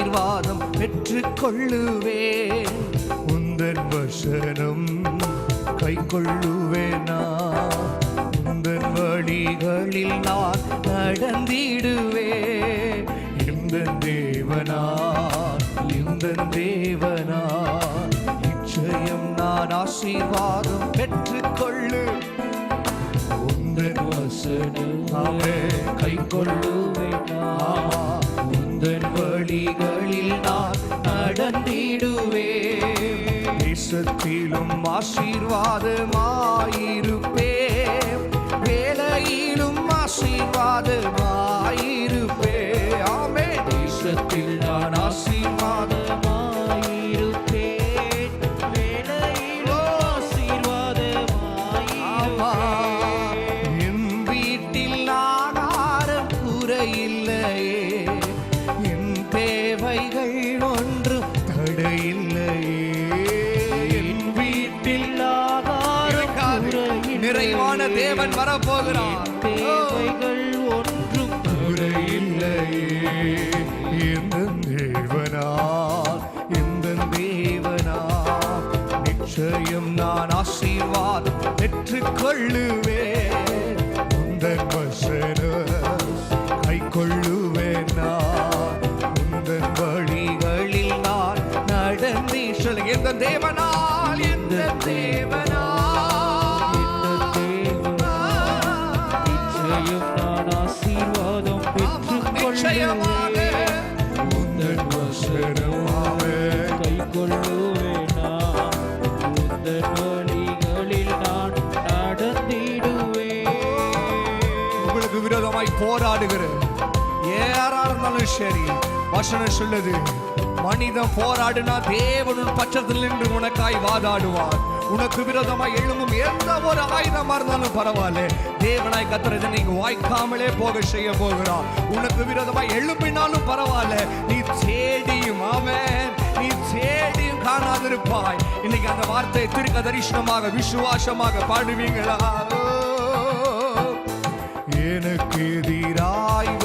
ஆசீர்வாதம் பெற்றுக் கொள்ளுவேன் உந்தன் வசனம் கை கொள்ளுவேனா உந்தன் வழிகளில் நான் நடந்திடுவேன். இந்த தேவனா இந்த தேவனா நிச்சயம் நான் ஆசீர்வாதம் பெற்றுக் கொள்ளு உந்தன் வசனம் கை கொள்ளுவேனா உந்தன் வழிகளில் நான் நடந்திடுவே தேசத்திலும் ஆசீர்வாதமாயிருப்பே வேலையிலும் ஆசீர்வாதமாயிருப்பே நிறைவான தேவன் வரப்போகிறார். தேவைகள் ஒன்றும் குறையில்லையே. எந்த தேவனா? எந்த தேவனா? நிச்சயம் நான் ஆசீர்வாதம் பெற்றுக் சரி வசனம் சொல்லுது மனிதன் போராடினா தேவனுள் பட்சத்தில் நின்று உனக்காய் வாதாடுவார். உனக்கு விரோதமாய் எழும்பும் எந்த ஒரு ஆயுதமா இருந்தாலும் பரவாயில்ல. தேவனாய் கத்துறது நீங்க வாய்க்காமலே போக செய்ய போகிறார். உனக்கு விரோதமாய் எழுப்பினாலும் பரவாயில்ல. நீ தேடியும் அவன் நீ தேடியும் காணாதிருப்பாய். இன்னைக்கு அந்த வார்த்தை திருக்க தரிசனமாக விசுவாசமாக பாடுவீங்களா? எனக்கு எதிராய்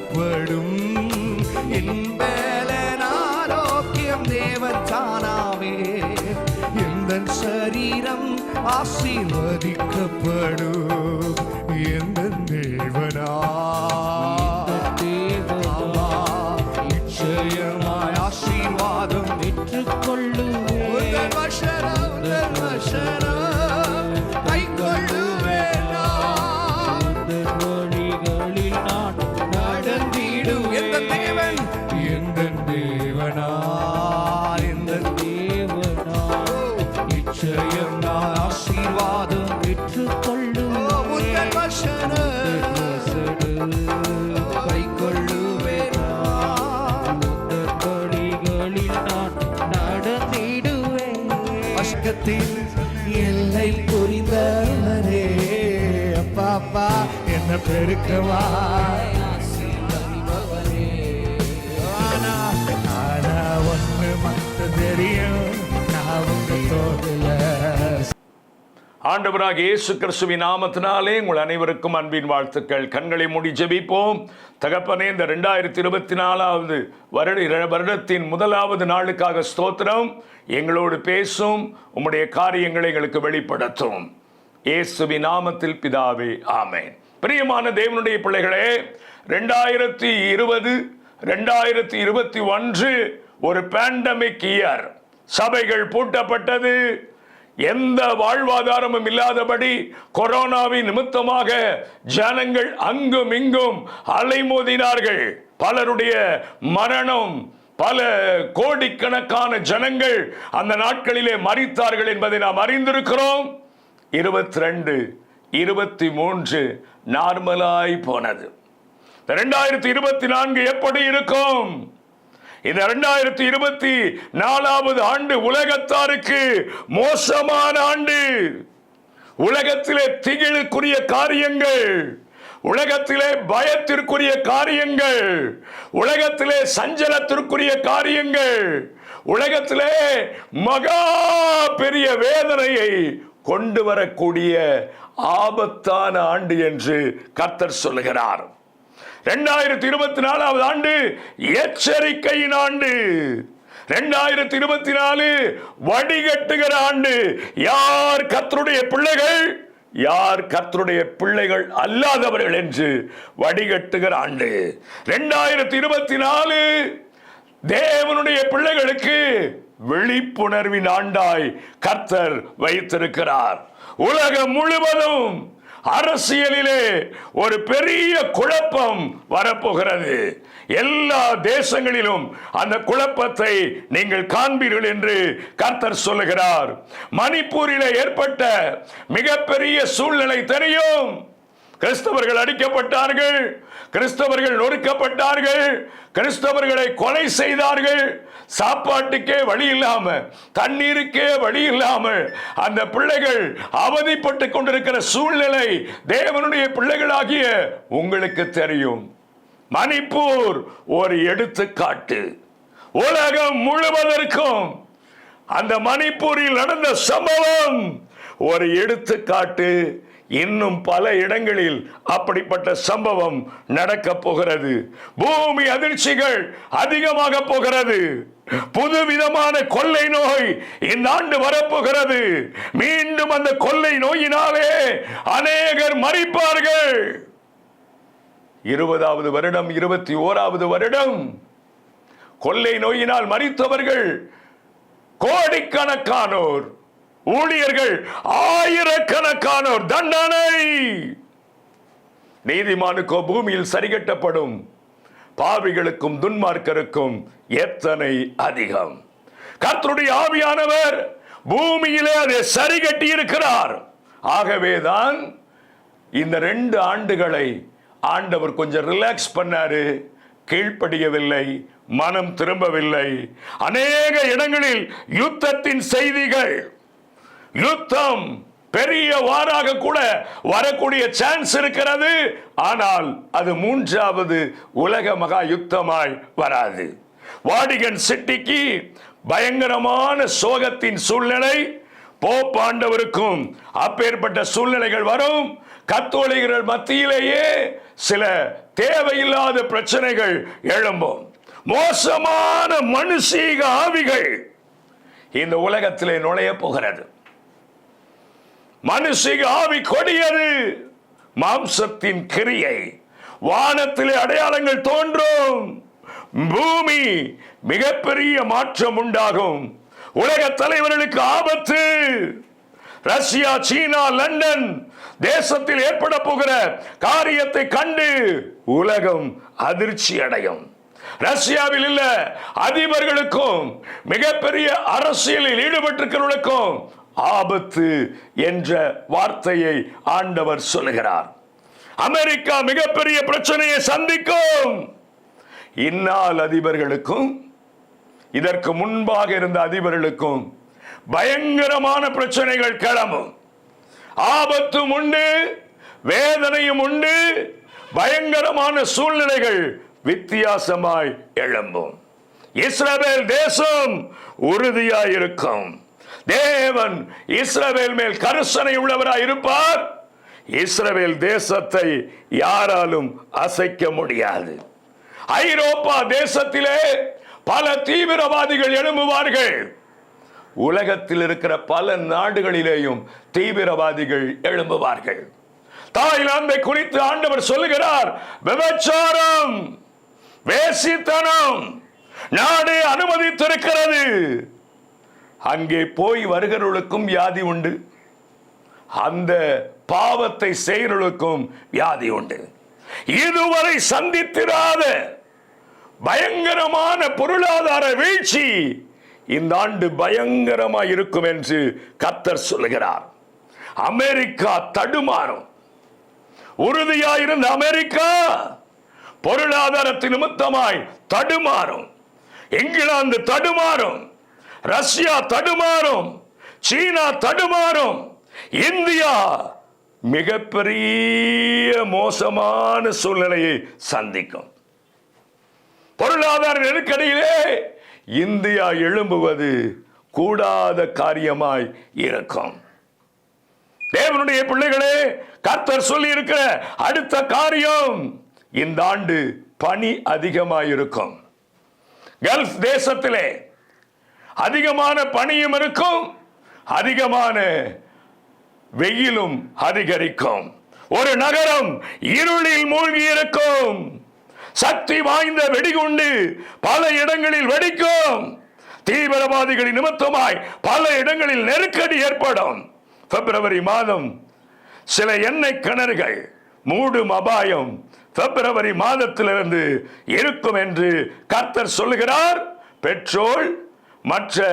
ஆசீர்வதிக்கப்படும் என் ஆரோக்கியம் தேவன் தானாமே எந்த சரீரம் ஆசீர்வதிக்கப்படும் ஆனா ஆனா தெரியும் நான் உங்க ஆண்டவராக இயேசு கிறிஸ்துவின் நாமத்தினாலே உங்கள் அனைவருக்கும் அன்பின் வாழ்த்துக்கள். கண்களை மூடி ஜெபிப்போம். தகப்பனே இந்த ரெண்டாயிரத்தி இருபத்தி நாலாவது வருட வருடத்தின் முதலாவது நாளுக்காக ஸ்தோத்திரம். எங்களோடு பேசும் உம்முடைய காரியங்களை எங்களுக்கு வெளிப்படுத்தும். இயேசுவின் நாமத்தில் பிதாவே ஆமேன். பிரியமான தேவனுடைய பிள்ளைகளே ரெண்டாயிரத்தி இருபது ரெண்டாயிரத்தி இருபத்தி ஒன்று ஒரு பேண்டமிக் இயர் சபைகள் பூட்டப்பட்டது. எந்த வாழ்வாதாரமும் இல்லாதபடி கொரோனாவின் நிமித்தமாக ஜனங்கள் அங்கும் இங்கும் அலைமோதினார்கள். பலருடைய மரணம் பல கோடிக்கணக்கான ஜனங்கள் அந்த நாட்களிலே மறித்தார்கள் என்பதை நாம் அறிந்திருக்கிறோம். இருபத்தி ரெண்டு இருபத்தி மூன்று நார்மலாய் போனது. ரெண்டாயிரத்தி இருபத்தி நான்கு எப்படி இருக்கும்? இந்த இரண்டாயிரத்தி இருபத்தி நாலாவது ஆண்டு உலகத்தாருக்கு மோசமான ஆண்டு. உலகத்திலே திகிலுக்குரிய காரியங்கள் உலகத்திலே பயத்திற்குரிய காரியங்கள் உலகத்திலே சஞ்சலத்திற்குரிய காரியங்கள் உலகத்திலே மகா பெரிய வேதனையை கொண்டு வரக்கூடிய ஆபத்தான ஆண்டு என்று கர்த்தர் சொல்லுகிறார். இரண்டாயிரத்தி இருபத்தி நாலாவது ஆண்டு எச்சரிக்கையின் ஆண்டு. ரெண்டாயிரத்தி இருபத்தி நாலு வடிகட்டுகிற ஆண்டு. யார் கத்தருடைய பிள்ளைகள்? யார் கர்த்தருடைய பிள்ளைகள் அல்லாதவர்கள் என்று வடிகட்டுகிற ஆண்டு. ரெண்டாயிரத்தி இருபத்தி நாலு தேவனுடைய பிள்ளைகளுக்கு விழிப்புணர்வின் ஆண்டாய் கர்த்தர் வைத்திருக்கிறார். உலகம் முழுவதும் அரசியலிலே ஒரு பெரிய குழப்பம் வரப்போகிறது. எல்லா தேசங்களிலும் அந்த குழப்பத்தை நீங்கள் காண்பீர்கள் என்று கர்த்தர் சொல்லுகிறார். மணிப்பூரில் ஏற்பட்ட மிகப்பெரிய சூழ்நிலை தெரியும். கிறிஸ்தவர்கள் அடிக்கப்பட்டார்கள். கிறிஸ்தவர்கள் நொறுக்கப்பட்டார்கள். கிறிஸ்தவர்களை கொலை செய்தார்கள். சாப்பாட்டுக்கே வழி இல்லாம தண்ணீருக்கே வழி இல்லாமல் அந்த பிள்ளைகள் அவதிப்பட்டு கொண்டிருக்கிற சூழ்நிலை தேவனுடைய பிள்ளைகளாகிய உங்களுக்கு தெரியும். மணிப்பூர் ஒரு எடுத்துக்காட்டு. உலகம் முழுவதற்கும் அந்த மணிப்பூரில் நடந்த சம்பவம் ஒரு எடுத்துக்காட்டு. இன்னும் பல இடங்களில் அப்படிப்பட்ட சம்பவம் நடக்க போகிறது. பூமி அதிர்ச்சிகள் அதிகமாக போகிறது. புதுவிதமான கொள்ளை நோய் இந்த ஆண்டு வரப்போகிறது. மீண்டும் அந்த கொள்ளை நோயினாலே அநேகர் மறிப்பார்கள். இருபதாவது வருடம் இருபத்தி ஓராவது வருடம் கொள்ளை நோயினால் மறித்தவர்கள் கோடிக்கணக்கானோர். ஊழியர்கள் ஆயிரக்கணக்கானோர் தண்டனை. நீதிமானுக்கோ பூமியில் சரிகட்டப்படும். பாவிகளுக்கும் துன்மார்க்கருக்கும் எத்தனை அதிகம். கர்த்தருடைய ஆவியானவர் பூமியிலே அதை சரிகட்டி இருக்கிறார் ஆகவேதான் இந்த ரெண்டு ஆண்டுகளை ஆண்டவர் கொஞ்சம் ரிலாக்ஸ் பண்ணாரு. கீழ்ப்படியவில்லை மனம் திரும்பவில்லை. அநேக இடங்களில் யுத்தத்தின் செய்திகள் யுத்தம் பெரிய வாராக கூட வரக்கூடிய சான்ஸ் இருக்கிறது. ஆனால் அது மூன்றாவது உலக மகா யுத்தமாய் வராது. வாடிகன் சிட்டிக்கு பயங்கரமான சோகத்தின் சூழ்நிலை. போப்பாண்டவருக்கும் அப்பேற்பட்ட சூழ்நிலைகள் வரும். கத்தோலிகர்கள் மத்தியிலேயே சில தேவையில்லாத பிரச்சனைகள் எழும்பும். மோசமான மனுஷீக ஆவிகள் இந்த உலகத்திலே நுழைய போகிறது. மனுஷிக ஆவி கொடியது. மாம்சத்தின் கிரியை வானத்திலே அடையாளங்கள் தோன்றும். பூமி மிகப்பெரிய மாற்றம் உண்டாகும். உலக தலைவர்களுக்கு ஆபத்து. ரஷ்யா சீனா லண்டன் தேசத்தில் ஏற்பட போகிற காரியத்தை கண்டு உலகம் அதிர்ச்சி அடையும். ரஷ்யாவில் இல்ல அதிபர்களுக்கும் மிகப்பெரிய அரசியலில் ஈடுபட்டிருக்கிறவர்களுக்கும் ஆபத்து என்ற வார்த்தையை ஆண்டவர் சொல்லுகிறார். அமெரிக்கா மிகப்பெரிய பிரச்சனையை சந்திக்கும். இந்நாள் அதிபர்களுக்கும் இதற்கு முன்பாக இருந்த அதிபர்களுக்கும் பயங்கரமான பிரச்சனைகள் கிளம்பும். ஆபத்தும் உண்டு வேதனையும் உண்டு பயங்கரமான சூழ்நிலைகள் வித்தியாசமாய் எழும்பும். இஸ்ரேல் தேசம் உறுதியாய் இருக்கும் தேவன் இஸ்ரவேல் மேல் கருசனை உள்ளவராய் இருப்பார். இஸ்ரவேல் தேசத்தை யாராலும் அசைக்க முடியாது. ஐரோப்பா தேசத்திலே பல தீவிரவாதிகள் எழும்புவார்கள். உலகத்தில் இருக்கிற பல நாடுகளிலேயும் தீவிரவாதிகள் எழும்புவார்கள். தாய்லாந்தை குறித்து ஆண்டவர் சொல்லுகிறார் விபச்சாரம் வேசித்தனம் நாடு அனுமதித்திருக்கிறது. அங்கே போய் வருகிறவர்களுக்கும் வியாதி உண்டு. அந்த பாவத்தை செய்கிறவர்களுக்கும் வியாதி உண்டு. இதுவரை சந்தித்திராத பயங்கரமான பொருளாதார வீழ்ச்சி இந்த ஆண்டு பயங்கரமாக இருக்கும் என்று கத்தர் சொல்லுகிறார். அமெரிக்கா தடுமாறும். உறுதியாயிருந்த அமெரிக்கா பொருளாதாரத்தின் நிமித்தமாய் தடுமாறும். இங்கிலாந்து தடுமாறும். ரஷ்யா தடுமாறும் சீனா தடுமாறும் இந்தியா மிகப்பெரிய மோசமான சூழ்நிலையை சந்திக்கும். பொருளாதார நெருக்கடியிலே இந்தியா எழும்புவது கூடாத காரியமாய் இருக்கும். தேவனுடைய பிள்ளைகளே கர்த்தர் சொல்லி இருக்கிற அடுத்த காரியம் இந்த ஆண்டு பனி அதிகமாயிருக்கும். கல்ஃப் தேசத்திலே அதிகமான பனியும் இருக்கும் அதிகமான வெயிலும் அதிகரிக்கும். ஒரு நகரம் இருளில் மூழ்கி இருக்கும். சக்தி வாய்ந்த வெடிகுண்டு பல இடங்களில் வெடிக்கும். தீவிரவாதிகளின் நிமித்தமாய் பல இடங்களில் நெருக்கடி ஏற்படும். பிப்ரவரி மாதம் சில எண்ணெய் கிணறுகள் மூடும் அபாயம் பிப்ரவரி மாதத்திலிருந்து இருக்கும் என்று கர்த்தர் சொல்லுகிறார். பெட்ரோல் மற்ற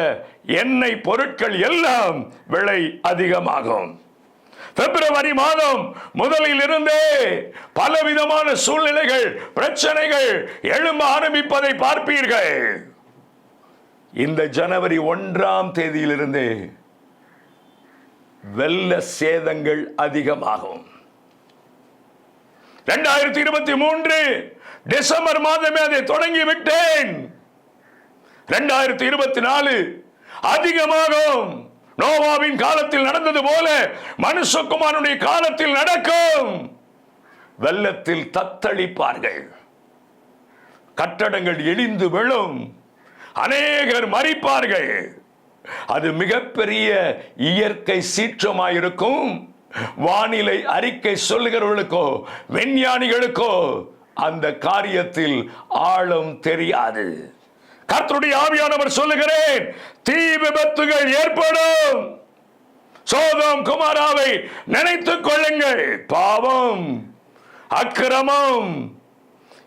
எண்ணெய் பொருட்கள் எல்லாம் விலை அதிகமாகும். பிப்ரவரி மாதம் முதலில் இருந்தே பலவிதமான சூழ்நிலைகள் பிரச்சனைகள் எழும்ப ஆரம்பிப்பதை பார்ப்பீர்கள். இந்த ஜனவரி ஒன்றாம் தேதியிலிருந்தே வெள்ள சேதங்கள் அதிகமாகும். இரண்டாயிரத்தி இருபத்தி மூன்று டிசம்பர் மாதமே அதை தொடங்கி விட்டேன் ரெண்டாயிரத்தி இருபத்தி நாலு அதிகமாகும். நோவாவின் காலத்தில் நடந்தது போல மனுஷகுமாரனுடைய காலத்தில் நடக்கும். வெள்ளத்தில் தத்தளிப்பார்கள். கட்டடங்கள் இடிந்து விழும். அநேகர் மறிப்பார்கள். அது மிகப்பெரிய இயற்கை சீற்றமாயிருக்கும். வானிலை அறிக்கை சொல்லுகிறவர்களுக்கோ விஞ்ஞானிகளுக்கோ அந்த காரியத்தில் ஆழம் தெரியாது. கர்த்தருடைய ஆவியானவர் சொல்லுகிறேன் தீ விபத்துகள் ஏற்படும். சோதம் குமாராவை நினைத்துக் கொள்ளுங்கள். பாவம் அக்கிரமம்.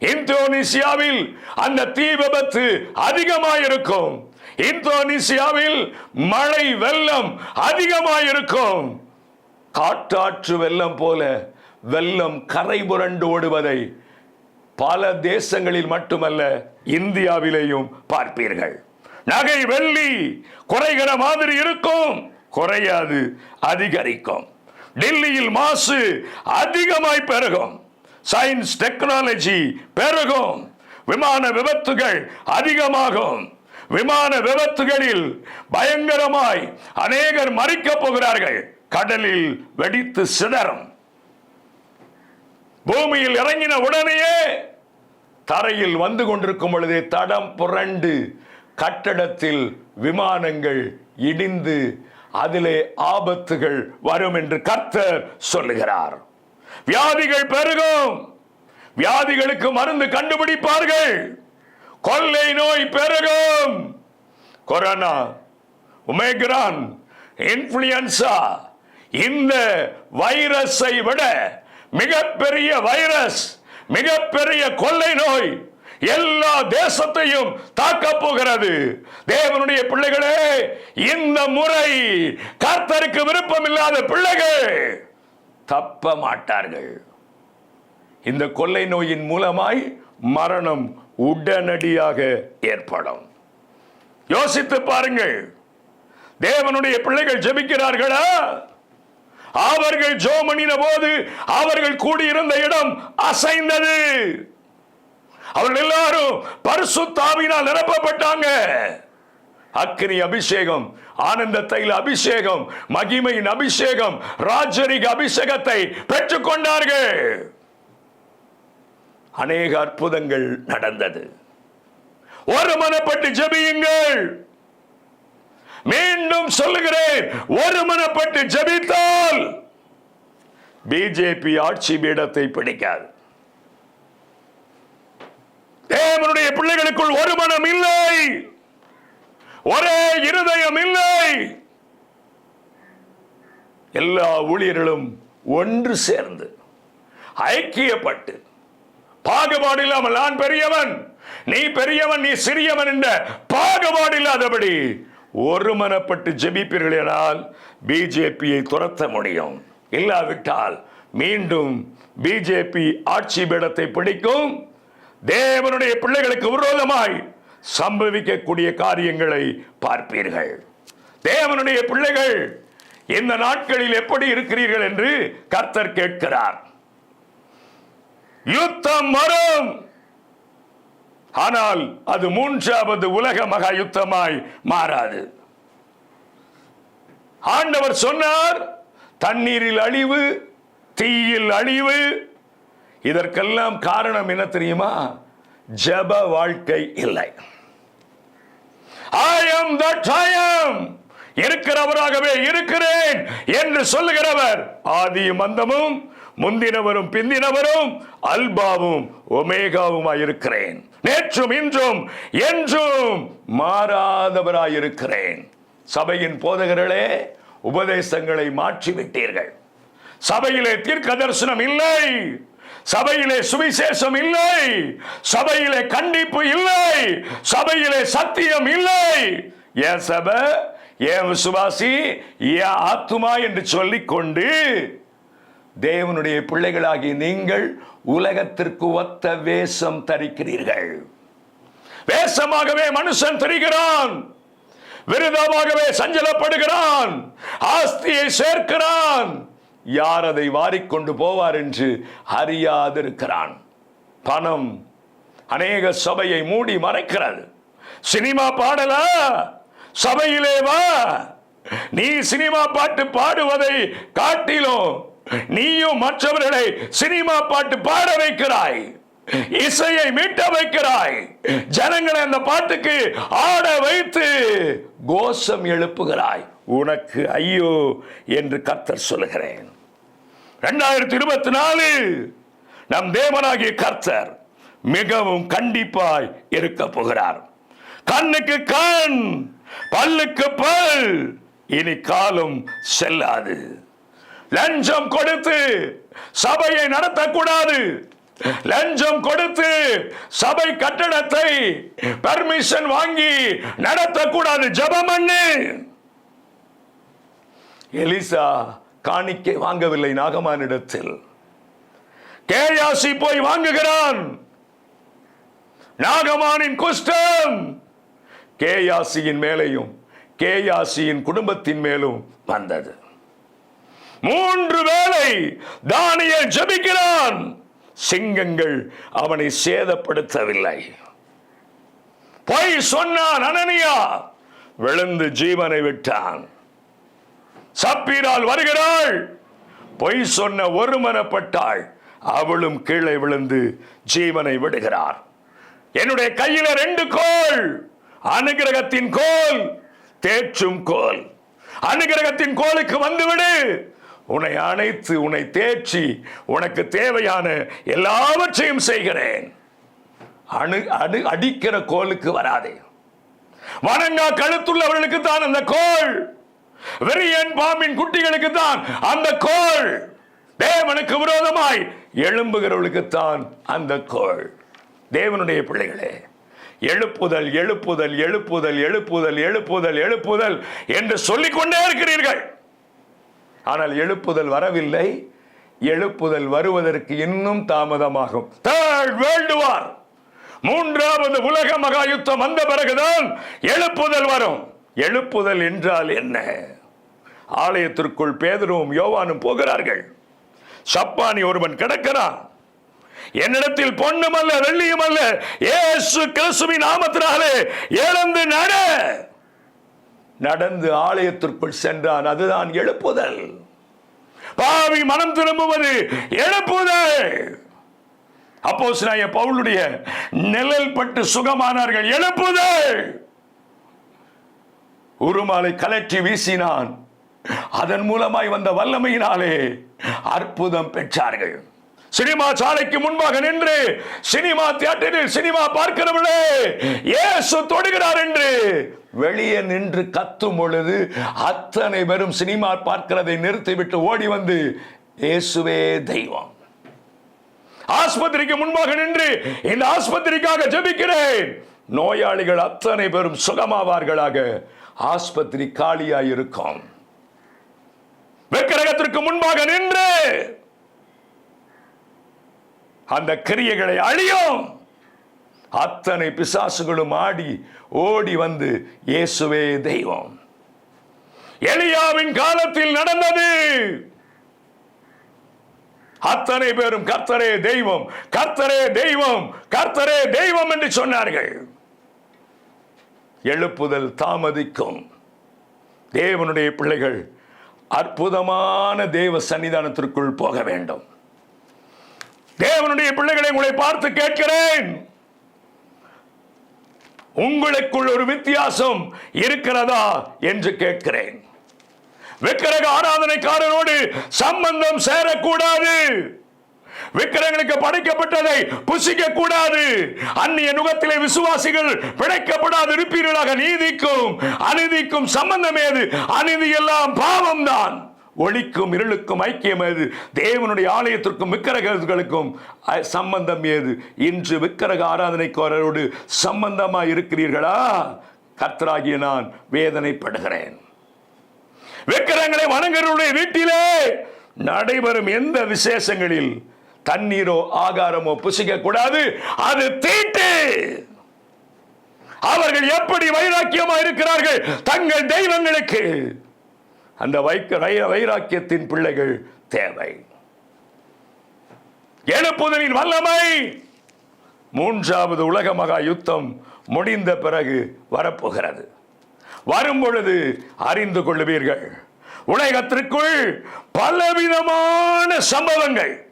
இந்தோனேசியாவில் அந்த தீ விபத்து அதிகமாயிருக்கும். இந்தோனேசியாவில் மழை வெள்ளம் அதிகமாயிருக்கும். காட்டாற்று வெள்ளம் போல வெள்ளம் கரை புரண்டு ஓடுவதை பல தேசங்களில் மட்டுமல்ல இந்தியாவிலேயும் பார்ப்பீர்கள். நகை வெள்ளி குறைகிற மாதிரி இருக்கும். குறையாது அதிகரிக்கும். டெல்லியில் மாசு அதிகமாய் பெருகும். சயின்ஸ் டெக்னாலஜி பெருகும். விமான விபத்துகள் அதிகமாகும். விமான விபத்துகளில் பயங்கரமாய் அநேகர் மறிக்கப் போகிறார்கள். கடலில் வெடித்து சிதறும். பூமியில் இறங்கின உடனேயே தரையில் வந்து கொண்டிருக்கும் பொழுதே தடம் புரண்டு கட்டடத்தில் விமானங்கள் இடிந்து அதிலே ஆபத்துகள் வரும் என்று கர்த்தர் சொல்லுகிறார். வியாதிகள் பெருகும். வியாதிகளுக்கு மருந்து கண்டுபிடிப்பார்கள். கொள்ளை நோய் பெருகும். கொரோனா ஒமேக்ரான் இன்ஃபுளுன்சா இந்த வைரஸை விட மிகப்பெரிய வைரஸ் மிகப்பெரிய கொள்ளை நோய் எல்லா தேசத்தையும் தாக்க போகிறது. தேவனுடைய பிள்ளைகளே இந்த முறை கர்த்தருக்கு விருப்பம் இல்லாத பிள்ளைகள் தப்ப மாட்டார்கள். இந்த கொள்ளை நோயின் மூலமாய் மரணம் உடனடியாக ஏற்படும். யோசித்து பாருங்கள். தேவனுடைய பிள்ளைகள் ஜெபிக்கிறார்களா? அவர்கள் ஜோமணின போது அவர்கள் கூடியிருந்த இடம் அசைந்தது. அவர்கள் எல்லாரும் பரிசுத்தாவினால் நிரப்பப்பட்டாங்க. அக்னி அபிஷேகம் ஆனந்த தைல அபிஷேகம் மகிமையின் அபிஷேகம் ராஜரிக அபிஷேகத்தை பெற்றுக்கொண்டார்கள். அநேக அற்புதங்கள் நடந்தது. ஒரு மனப்பட்டு ஜெபியுங்கள். மீண்டும் சொல்லுகிறேன் ஒரு ஜபித்தால் பிஜேபி ஆட்சி பீடத்தை பிடிக்காது. தேவனுடைய பிள்ளைகளுக்குள் ஒரு மனம் இல்லை. ஒரே இருதயம் இல்லை. எல்லா ஊழியர்களும் ஒன்று சேர்ந்து ஐக்கியப்பட்டு பாகுபாடு இல்லாமல் நான் பெரியவன் நீ பெரியவன் நீ சிறியவன் என்ற பாகுபாடு இல்லாதபடி ஒருமனப்பட்டு ஜெபிப்பீர்களால் பிஜேபியை துரத்த முடியும். இல்லாவிட்டால் மீண்டும் பிஜேபி ஆட்சி பீடத்தை பிடிக்கும். தேவனுடைய பிள்ளைகளுக்கு விரோதமாய் சம்பவிக்கக்கூடிய காரியங்களை பார்ப்பீர்கள். தேவனுடைய பிள்ளைகள் இந்த நாட்களில் எப்படி இருக்கிறீர்கள் என்று கர்த்தர் கேட்கிறார். யுத்தம் வரும். ஆனால் அது மூன்றாவது உலக மகா யுத்தமாய் மாறாது. ஆண்டவர் சொன்னார் தண்ணீரில் அழிவு தீயில் அழிவு இதற்கெல்லாம் காரணம் என்ன தெரியுமா? ஜெப வாழ்க்கை இல்லை. I am that இருக்கிறவராகவே இருக்கிறேன் என்று சொல்லுகிறவர். ஆதியும் அந்தமும் முந்தினவரும் பிந்தினவரும் அல்பாவும் ஒமேகாவுமாய் இருக்கிறேன். நேற்றும் இன்றும் என்றும் மாறாதவராயிருக்கிறேன். சபையின் போதகர்களே உபதேசங்களை மாற்றிவிட்டீர்கள். சபையிலே தீர்க்க தரிசனம் இல்லை. சபையிலே சுவிசேஷம் இல்லை. சபையிலே கண்டிப்பு இல்லை. சபையிலே சத்தியம் இல்லை. என் சபை? ஏன் விசுவாசி? ஏன் ஆத்துமா என்று சொல்லிக்கொண்டு தேவனுடைய பிள்ளைகளாகி நீங்கள் உலகத்திற்கு ஒத்த வேஷம் தரிக்கிறீர்கள். வேஷமாகவே மனுஷன் தெரிகிறான். விருதமாகவே சஞ்சலப்படுகிறான். ஆஸ்தியை சேர்க்கிறான். யார் அதை வாரிக்கொண்டு போவார் என்று அறியாதிருக்கிறான். பணம் அநேக சபையை மூடி மறைக்கிறது. சினிமா பாடலா? சபையிலே வா. நீ சினிமா பாட்டு பாடுவதை காட்டிலும் நீயும் மற்றவர்களை சினிமா பாட்டு பாட வைக்கிறாய். இசையை மீட்ட வைக்கிறாய். ஜனங்களை அந்த பாட்டுக்கு ஆட வைத்து கோஷம் எழுப்புகிறாய். உனக்கு ஐயோ என்று கர்த்தர் சொல்லுகிறேன். ரெண்டாயிரத்தி இருபத்தி நாலு நம் தேவனாகிய கர்த்தர் மிகவும் கண்டிப்பாய் இருக்க போகிறார். கண்ணுக்கு கண் பல்லுக்கு பல் இனி காலம் செல்லாது. லஞ்சம் கொடுத்து சபையை நடத்தக்கூடாது. லஞ்சம் கொடுத்து சபை கட்டடத்தை பர்மிஷன் வாங்கி நடத்தக்கூடாது. ஜபம் பண்ணு எலிசா காணிக்கை வாங்கவில்லை நாகமானிடத்தில் கேயாசி போய் வாங்குகிறான். நாகமானின் குஷ்டம். கேயாசியின் மேலையும் கேயாசியின் குடும்பத்தின் மேலும் வந்தது. மூன்று வேளை தானியல் ஜபிக்கிறான். சிங்கங்கள் அவனை சேதப்படுத்தவில்லை. பொய் சொன்னான் அனனியா விழுந்து ஜீவனை விட்டான். சப்பீரால் வருகிறாள் பொய் சொன்ன ஒருமனப்பட்டாள் அவளும் கீழே விழுந்து ஜீவனை விடுகிறார். என்னுடைய கையில ரெண்டு கோல் அனுகிரகத்தின் கோல் தேற்றும் கோல். அனுகிரகத்தின் கோலுக்கு வந்துவிடு உன்னை அணைத்து உன்னை தேற்றி உனக்கு தேவையான எல்லாவற்றையும் செய்கிறேன். அணு அணு அடிக்கிற கோலுக்கு வராதே. வணங்கா கழுத்துள்ளவர்களுக்கு தான் அந்த கோல். வெறியன் பாம்பின் குட்டிகளுக்கு தான் அந்த கோல். தேவனுக்கு விரோதமாய் எழும்புகிறவர்களுக்கு தான் அந்த கோல். தேவனுடைய பிள்ளைகளே எழுப்புதல் எழுப்புதல் எழுப்புதல் எழுப்புதல் எழுப்புதல் எழுப்புதல் என்று சொல்லிக்கொண்டே இருக்கிறீர்கள். ஆனால் எழுப்புதல் வரவில்லை. எழுப்புதல் வருவதற்கு இன்னும் தாமதமாகும். Third World மூன்றாவது உலக மகா யுத்தம் வந்த பிறகுதான் எழுப்புதல் வரும். எழுப்புதல் என்றால் என்ன? ஆலயத்திற்குள் பேதரும் யோவானும் போகிறார்கள். சப்பானி ஒருவன் கிடக்கிறான். என்னிடத்தில் பொண்ணும் அல்ல வெள்ளியும் அல்ல. ஏசு கிறிஸ்துவின் நாமத்தினாலே எழுந்து நட. நடந்து ஆலயத்திற்குள் சென்றான். அதுதான் எழுப்புதல். பாவி மனம் திரும்புவது எழுப்புதல். அப்போஸ்தலனாகிய பவுளுடைய நிழல் பட்டு சுகமானார்கள். எழுப்புதல். உருமாலை கலற்றி வீசினான். அதன் மூலமாய் வந்த வல்லமையினாலே அற்புதம் பெற்றார்கள். சினிமா சாலைக்கு முன்பாக நின்று சினிமா தியேட்டரில் சினிமா பார்க்கிறவர்களே இயேசு தொடுகிறார் என்று வெளியே நின்று கத்தும் பொழுது அத்தனை பேரும் சினிமா பார்க்கிறதை நிறுத்திவிட்டு ஓடி வந்து இயேசுவே தெய்வம். ஆஸ்பத்திரிக்கு முன்பாக நின்று இந்த ஆஸ்பத்திரிக்காக ஜெபிக்கிறேன். நோயாளிகள் அத்தனை பேரும் சுகமாவார்களாக. ஆஸ்பத்திரி காலியாயிருக்கும். இருக்கும் விக்கிரகத்திற்கு முன்பாக நின்று அந்த கிரியைகளை அழியும். அத்தனை பிசாசுகளும் ஆடி ஓடி வந்து இயேசுவே தெய்வம். எலியாவின் காலத்தில் நடந்தது. அத்தனை பேரும் கர்த்தரே தெய்வம் கர்த்தரே தெய்வம் கர்த்தரே தெய்வம் என்று சொன்னார்கள். எழுப்புதல் தாமதிக்கும். தேவனுடைய பிள்ளைகள் அற்புதமான தேவ சன்னிதானத்திற்குள் போக வேண்டும். தேவனுடைய பிள்ளைகளை உங்களை பார்த்து கேட்கிறேன். உங்களுக்குள் ஒரு வித்தியாசம் இருக்கிறதா என்று கேட்கிறேன். விக்கிரக ஆராதனைக்காரனோடு சம்பந்தம் சேரக்கூடாது. விக்கிரங்களுக்கு படைக்கப்பட்டதை புசிக்க கூடாது அந்நிய நுகத்திலே விசுவாசிகள் பிழைக்கப்படாது இருப்பீர்களாக நீதிக்கும் அநீதிக்கும் சம்பந்தம் ஏது? அநீதி எல்லாம் பாவம் தான் ஒளிக்கும் இருளுக்கும் ஐக்கியம் ஏது தேவனுடைய ஆலயத்திற்கும் விக்கிரகங்களுக்கும் சம்பந்தம் ஏது? இன்று விக்கிரக ஆராதனைக்காரரோடு சம்பந்தமா இருக்கிறீர்களா? கர்த்தராகிய நான் வேதனைப்படுகிறேன். விக்கிரங்களை வணங்கருடைய வீட்டிலே நடைபெறும் எந்த விசேஷங்களில் தண்ணீரோ ஆகாரமோ புசிக்க கூடாது. அது தீட்டு. அவர்கள் எப்படி வைராக்கியமா இருக்கிறார்கள்? தங்கள் தெய்வங்களுக்கு. அந்த வைக்க வை- வைராக்கியத்தின் பிள்ளைகள் தேவை. எழுப்புதலின் வல்லமை! மூன்றாவது உலக மகா யுத்தம் முடிந்த பிறகு வரப்போகிறது. வரும் பொழுது அறிந்து கொள்ளுவீர்கள். உலகத்திற்குள் பலவிதமான சம்பவங்கள்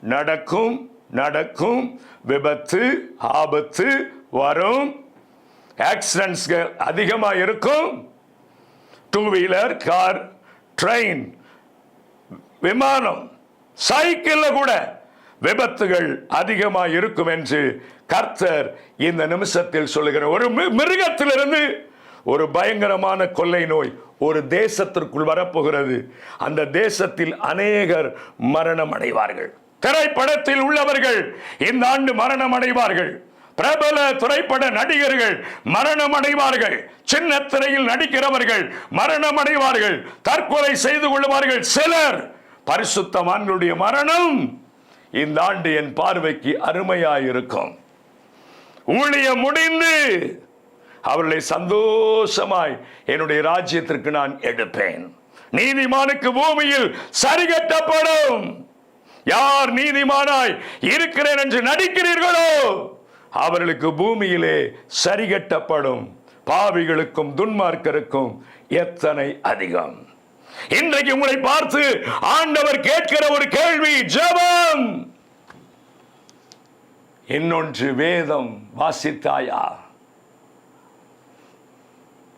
நடக்கும் நடக்கும். விபத்து ஆபத்து வரும். ஆக்சிடென்ட்ஸ்கள் அதிகமாக இருக்கும் டூ வீலர் கார் ட்ரெயின் விமானம் சைக்கிளில் கூட விபத்துகள் அதிகமாக இருக்கும் என்று கர்த்தர் இந்த நிமிஷத்தில் சொல்லுகிற ஒரு மிருகத்திலிருந்து ஒரு பயங்கரமான கொள்ளை நோய் ஒரு தேசத்திற்குள் வரப்போகிறது. அந்த தேசத்தில் அநேகர் மரணம் அடைவார்கள். திரைப்படத்தில் உள்ளவர்கள் இந்த ஆண்டு மரணம் அடைவார்கள். பிரபல திரைப்பட நடிகர்கள் மரணம் அடைவார்கள் சின்ன திரையில் நடிக்கிறவர்கள் மரணம் அடைவார்கள் தற்கொலை செய்து கொள்வார்கள். சிலர் பரிசுத்தவான்களுடைய மரணம் இந்த ஆண்டு என் பார்வைக்கு அருமையாயிருக்கும். ஊழியம் முடிந்து அவர்களை சந்தோஷமாய் என்னுடைய ராஜ்யத்திற்கு நான் எடுப்பேன். நீதிமானுக்கு பூமியில் சரிகட்டப்படும். யார் நீதிமானாய் இருக்கிறேன் என்று நடிக்கிறீர்களோ அவர்களுக்கு பூமியிலே சரிகட்டப்படும். பாவிகளுக்கும் துன்மார்க்கருக்கும் எத்தனை அதிகம்? இன்றைக்கு உங்களை பார்த்து ஆண்டவர் கேட்கிற ஒரு கேள்வி ஜபம்! இன்னொன்று வேதம் வாசித்தாயா?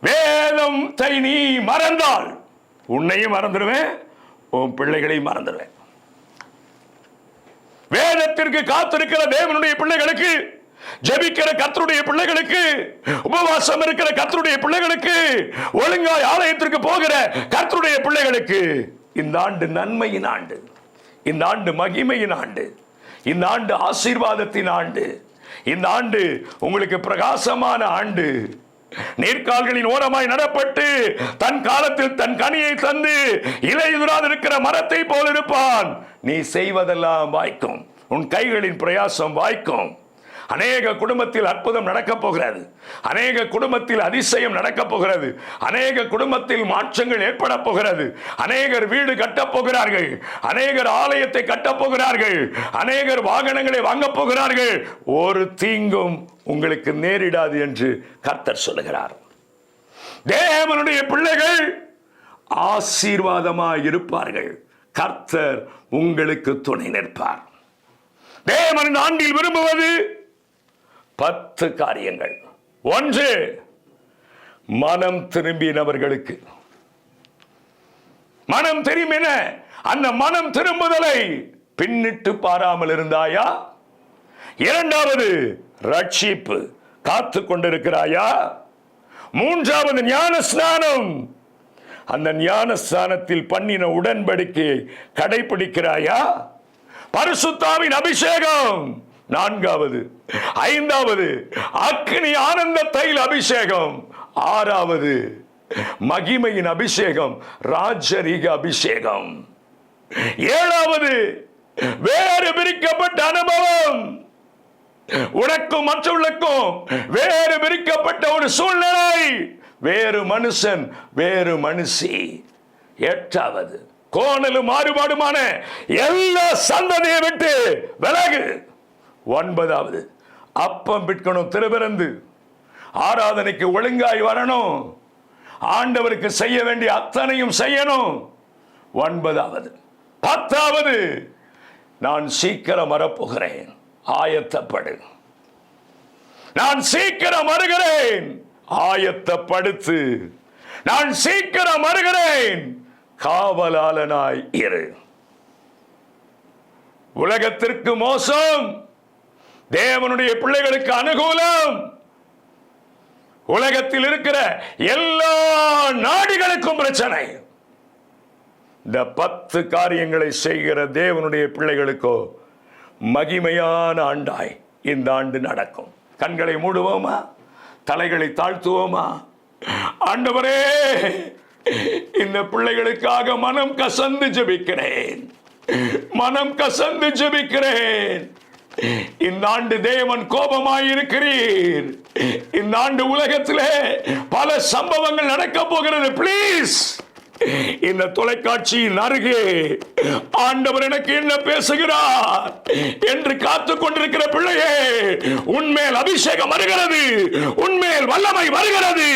வேதம் தை நீ மறந்தால். உன்னையும் மறந்துடுவேன் உன் பிள்ளைகளையும் மறந்துடுவேன். வேதத்திற்கு காத்திருக்கிற தேவனுடைய பிள்ளைகளுக்கு ஜெபிக்கிற கர்த்தருடைய பிள்ளைகளுக்கு உபவாசம் இருக்கிற கத்தருடைய பிள்ளைகளுக்கு ஒழுங்காய் ஆலயத்திற்கு போகிற கர்த்தருடைய பிள்ளைகளுக்கு இந்த ஆண்டு நன்மையின் ஆண்டு இந்த ஆண்டு மகிமையின் ஆண்டு இந்த ஆண்டு ஆசீர்வாதத்தின் ஆண்டு இந்த ஆண்டு உங்களுக்கு பிரகாசமான ஆண்டு. நேர்கால்களின் ஓரமாய் நடப்பட்டு தன் காலத்தில் தன் கனியை தந்து இலையுறாது இருக்கிற மரத்தை போல் இருப்பான். நீ செய்வதெல்லாம் வாய்க்கும். உன் கைகளின் பிரயாசம் வாய்க்கும். அநேக குடும்பத்தில் அற்புதம் நடக்கப் போகிறது. அநேக குடும்பத்தில் அதிசயம் நடக்கப் போகிறது. அநேக குடும்பத்தில் மாற்றங்கள் ஏற்பட போகிறது. அநேகர் வீடு கட்டப் போகிறார்கள். அநேகர் ஆலயத்தை கட்டப் போகிறார்கள். அநேகர் வாகனங்களை வாங்கப் போகிறார்கள். ஒரு தீங்கும் உங்களுக்கு நேரிடாது என்று கர்த்தர் சொல்லுகிறார். தேவனுடைய பிள்ளைகள் ஆசீர்வாதமாக இருப்பார்கள். கர்த்தர் உங்களுக்கு துணை நிற்பார். தேவன் ஆண்டில் விரும்புவது பத்து காரியங்கள். ஒன்று மனம் திரும்பினவர்களுக்கு. மனம் திரும்பின அந்த மனம் திரும்புதலை பின்னிட்டு பாராமல் இருந்தாயா? இரண்டாவது ரட்சிப்பு. காத்து கொண்டிருக்கிறாயா? மூன்றாவது ஞான ஸ்நானம் அந்த ஞான ஸ்நானத்தில் பண்ணின உடன்படிக்கையை கடைபிடிக்கிறாயா? பரிசுத்தாவின் அபிஷேகம். நான்காவது ஐந்தாவது அக்னி ஆனந்த தைல அபிஷேகம். ஆறாவது மகிமையின் அபிஷேகம் ராஜரீக அபிஷேகம். ஏழாவது வேறு பிரிக்கப்பட்ட அனுபவம். உனக்கும் மற்றவர்களுக்கும் வேறு பிரிக்கப்பட்ட ஒரு சூழ்நிலை. வேறு மனுஷன் வேறு மனுஷி. எட்டாவது கோணலும் மாறுபாடுமான எல்லா சந்ததியை விட்டு விலகு. ஒன்பதாவது அப்பம் பிற்கணும் திருபிறந்து. ஆராதனைக்கு ஒழுங்காய் வரணும். ஆண்டவருக்கு செய்ய வேண்டிய அத்தனையும் செய்யணும். ஒன்பதாவது. பத்தாவது. நான் சீக்கிரம் வரப்போகிறேன். ஆயத்தப்படு. நான் சீக்கிரம் வருகிறேன். ஆயத்தப்படுத்து. நான் சீக்கிரம் வருகிறேன். காவலாளனாய் இரு. உலகத்திற்கு மோசம். தேவனுடைய பிள்ளைகளுக்கு அனுகூலம். உலகத்தில் இருக்கிற எல்லா நாடுகளுக்கும் பிரச்சனை. இந்த பத்து காரியங்களை செய்கிற தேவனுடைய பிள்ளைகளுக்கோ மகிமையான ஆண்டாய் இந்த ஆண்டு நடக்கும். கண்களை மூடுவோமா? தலைகளை தாழ்த்துவோமா? ஆண்டவரே இந்த பிள்ளைகளுக்காக மனம் கசந்து ஜபிக்கிறேன். மனம் கசந்து ஜெபிக்கிறேன். இந்த ஆண்டு தேவன் கோபமாயிருக்கிறீர். இந்த ஆண்டு உலகத்திலே பல சம்பவங்கள் நடக்க போகிறது. ப்ளீஸ் இந்த தொலைக்காட்சியின் அருகே ஆண்டவர் எனக்கு என்ன பேசுகிறார் என்று காத்து கொண்டிருக்கிற பிள்ளையே உன்மேல் அபிஷேகம் வருகிறது உன்மேல் வல்லமை வருகிறது.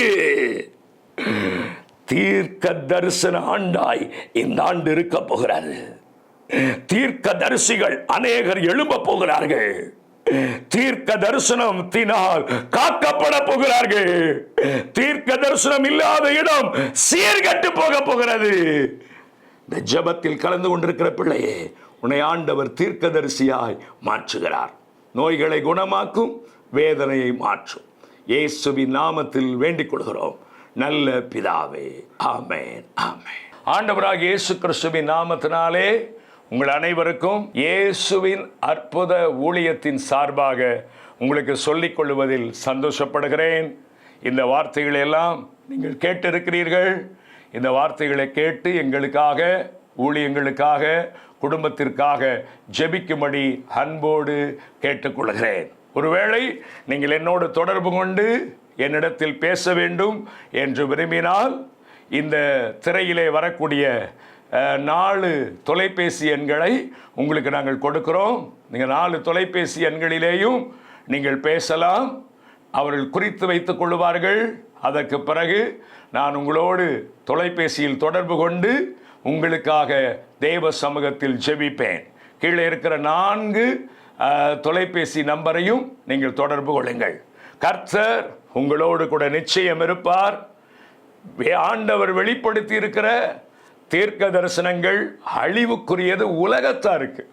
தீர்க்க தரிசன ஆண்டாய் இந்த ஆண்டு இருக்க போகிறது. தீர்க்க தரிசிகள் அநேகர் எழும்ப போகிறார்கள். தீர்க்க தரிசனத்தினால் காக்கப்பட போகிறார்கள். தீர்க்க தரிசனம் இல்லாத இடம் சீர்கட்டு போக போகிறது. இந்த ஜெபத்தில் கலந்து கொண்டிருக்கிற பிள்ளையே உன்னை ஆண்டவர் தீர்க்கதரிசியாய் மாற்றுகிறார். நோய்களை குணமாக்கும் வேதனையை மாற்றும். இயேசுவின் நாமத்தில் வேண்டிக் கொள்கிறோம். நல்ல பிதாவே ஆமேன் ஆமேன். ஆண்டவராக இயேசு கிறிஸ்துவின் நாமத்தினாலே உங்கள் அனைவருக்கும் இயேசுவின் அற்புத ஊழியத்தின் சார்பாக உங்களுக்கு சொல்லிக் கொள்வதில் சந்தோஷப்படுகிறேன். இந்த வார்த்தைகளை எல்லாம் நீங்கள் கேட்டிருக்கிறீர்கள். இந்த வார்த்தைகளை கேட்டு எங்களுக்காக ஊழியங்களுக்காக குடும்பத்திற்காக ஜெபிக்கும்படி அன்போடு கேட்டுக்கொள்கிறேன். ஒருவேளை நீங்கள் என்னோடு தொடர்பு கொண்டு என்னிடத்தில் பேச வேண்டும் என்று விரும்பினால் இந்த திரையிலே வரக்கூடிய நாலு தொலைபேசி எண்களை உங்களுக்கு நாங்கள் கொடுக்கிறோம். நீங்கள் நாலு தொலைபேசி எண்களிலேயும் நீங்கள் பேசலாம். அவர்கள் குறித்து வைத்துக் கொள்வார்கள். அதற்கு பிறகு நான் உங்களோடு தொலைபேசியில் தொடர்பு கொண்டு உங்களுக்காக தேவ சமூகத்தில் ஜெபிப்பேன். கீழே இருக்கிற நான்கு தொலைபேசி நம்பரையும் நீங்கள் தொடர்பு கொள்ளுங்கள். கர்த்தர் உங்களோடு கூட நிச்சயம் இருப்பார். வே- ஆண்டவர் வெளிப்படுத்தி இருக்கிற தீர்க்க தரிசனங்கள் அழிவுக்குரியது உலகத்தாருக்கு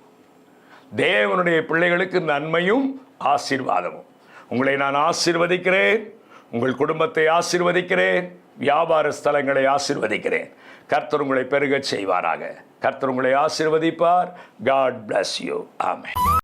தேவனுடைய பிள்ளைகளுக்கு நன்மையும் ஆசீர்வாதமும். உங்களை நான் ஆசீர்வதிக்கிறேன். உங்கள் குடும்பத்தை ஆசீர்வதிக்கிறேன். வியாபார ஸ்தலங்களை ஆசிர்வதிக்கிறேன். கர்த்தர் உங்களை பெருகச் செய்வாராக. கர்த்தர் உங்களை ஆசிர்வதிப்பார். காட் பிளஸ் யூ ஆமே